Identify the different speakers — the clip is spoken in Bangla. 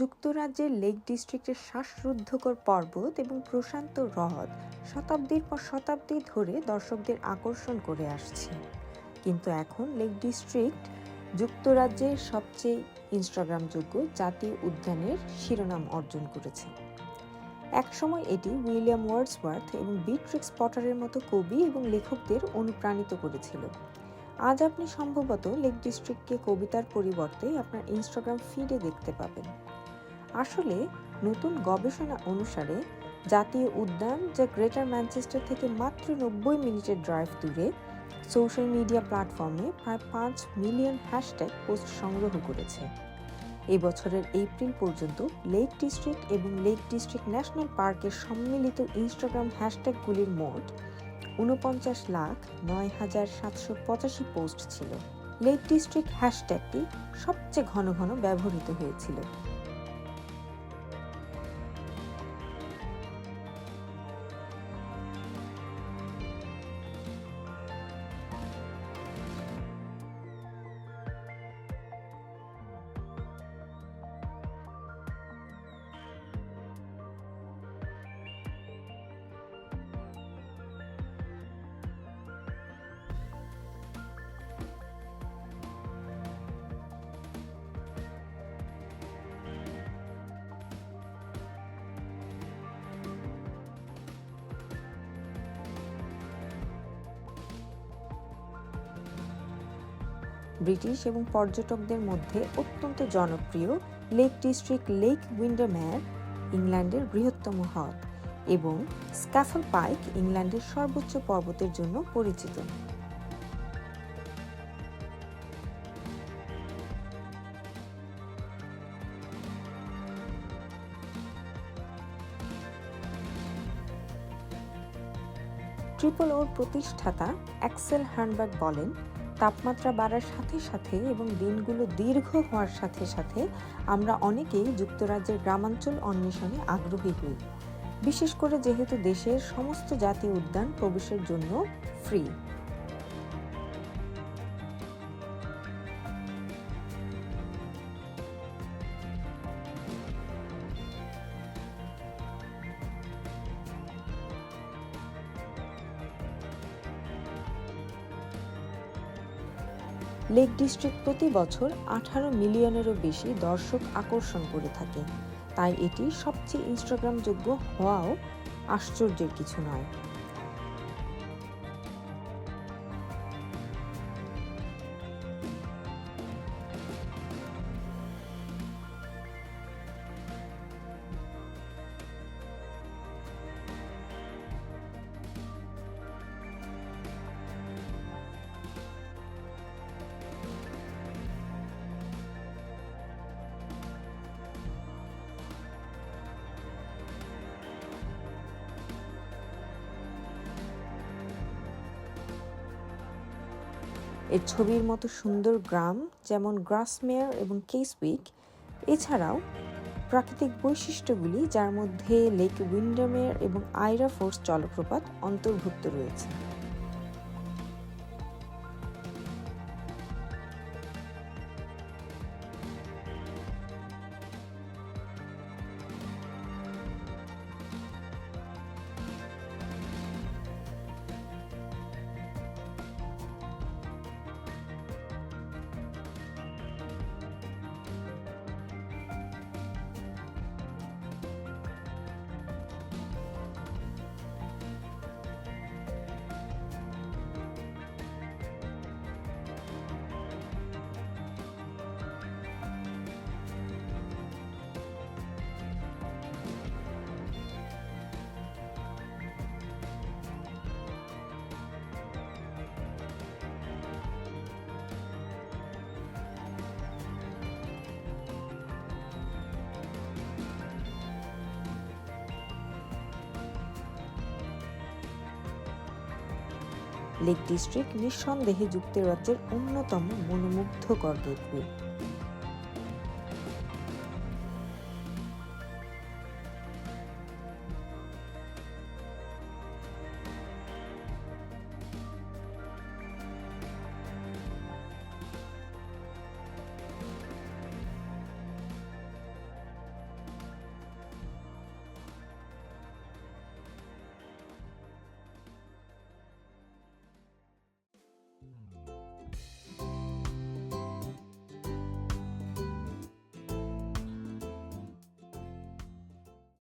Speaker 1: যুক্তরাজ্যের লেক ডিস্ট্রিক্টের শ্বাসরুদ্ধকর পর্বত এবং প্রশান্ত হ্রদ শতাব্দীর পর শতাব্দী ধরে দর্শকদের আকর্ষণ করে আসছে। কিন্তু এখন লেক ডিস্ট্রিক্ট যুক্তরাজ্যের সবচেয়ে ইনস্টাগ্রামযোগ্য জাতীয় উদ্যানের শিরোনাম অর্জন করেছে। একসময় এটি উইলিয়াম ওয়ার্ডসওয়ার্থ এবং বিট্রিক্স পটারের মতো কবি এবং লেখকদের অনুপ্রাণিত করেছিল। আজ আপনি সম্ভবত লেক ডিস্ট্রিক্টকে কবিতার পরিবর্তে আপনার ইনস্টাগ্রাম ফিডে দেখতে পাবেন। আসলে নতুন গবেষণা অনুসারে জাতীয় উদ্যান যা গ্রেটার ম্যানচেস্টার থেকে মাত্র নব্বই মিনিটের ড্রাইভ দূরে, সোশ্যাল মিডিয়া প্ল্যাটফর্মে প্রায় পাঁচ মিলিয়ন হ্যাশট্যাগ পোস্ট সংগ্রহ করেছে। এই বছরের এপ্রিল পর্যন্ত লেক ডিস্ট্রিক্ট এবং লেক ডিস্ট্রিক্ট ন্যাশনাল পার্কের সম্মিলিত ইনস্টাগ্রাম হ্যাশট্যাগুলির মোট উনপঞ্চাশ লাখ নয় হাজার সাতশো পঁচাশি পোস্ট ছিল। লেক ডিস্ট্রিক্ট হ্যাশট্যাগটি সবচেয়ে ঘন ঘন ব্যবহৃত হয়েছিল। ব্রিটিশ এবং পর্যটকদের মধ্যে অত্যন্ত জনপ্রিয় লেক ডিস্ট্রিক্ট লেক উইন্ডারম্যার ইংল্যান্ডের বৃহত্তম হ্রদ এবং স্ক্যাফল পাইক ইংল্যান্ডের সর্বোচ্চ পর্বতের জন্য পরিচিত। ট্রিপল ওর প্রতিষ্ঠাতা অ্যাক্সেল হার্নবার্গ বলেন তাপমাত্রা বাড়ার সাথে সাথে এবং দিনগুলো দীর্ঘ হওয়ার সাথে সাথে আমরা অনেকেই যুক্তরাজ্যের গ্রামাঞ্চল অন্বেষণে আগ্রহী হই। বিশেষ করে যেহেতু দেশের সমস্ত জাতীয় উদ্যান প্রবেশের জন্য ফ্রি লেক ডিস্ট্রিক্ট প্রতি বছর আঠারো মিলিয়নেরও বেশি দর্শক আকর্ষণ করে থাকে। তাই এটি সবচেয়ে ইনস্টাগ্রামযোগ্য হওয়াও আশ্চর্যের কিছু নয়। এর ছবির মতো সুন্দর গ্রাম যেমন গ্রাসমেয়ার এবং কেসউইক এছাড়াও প্রাকৃতিক বৈশিষ্ট্যগুলি যার মধ্যে লেক উইন্ডারমেয়ার এবং আইরা ফোর্স জলপ্রপাত অন্তর্ভুক্ত রয়েছে। লেক ডিস্ট্রিক্ট নিঃসন্দেহে যুক্তরাজ্যের অন্যতম মনোমুগ্ধকর গেটওয়ে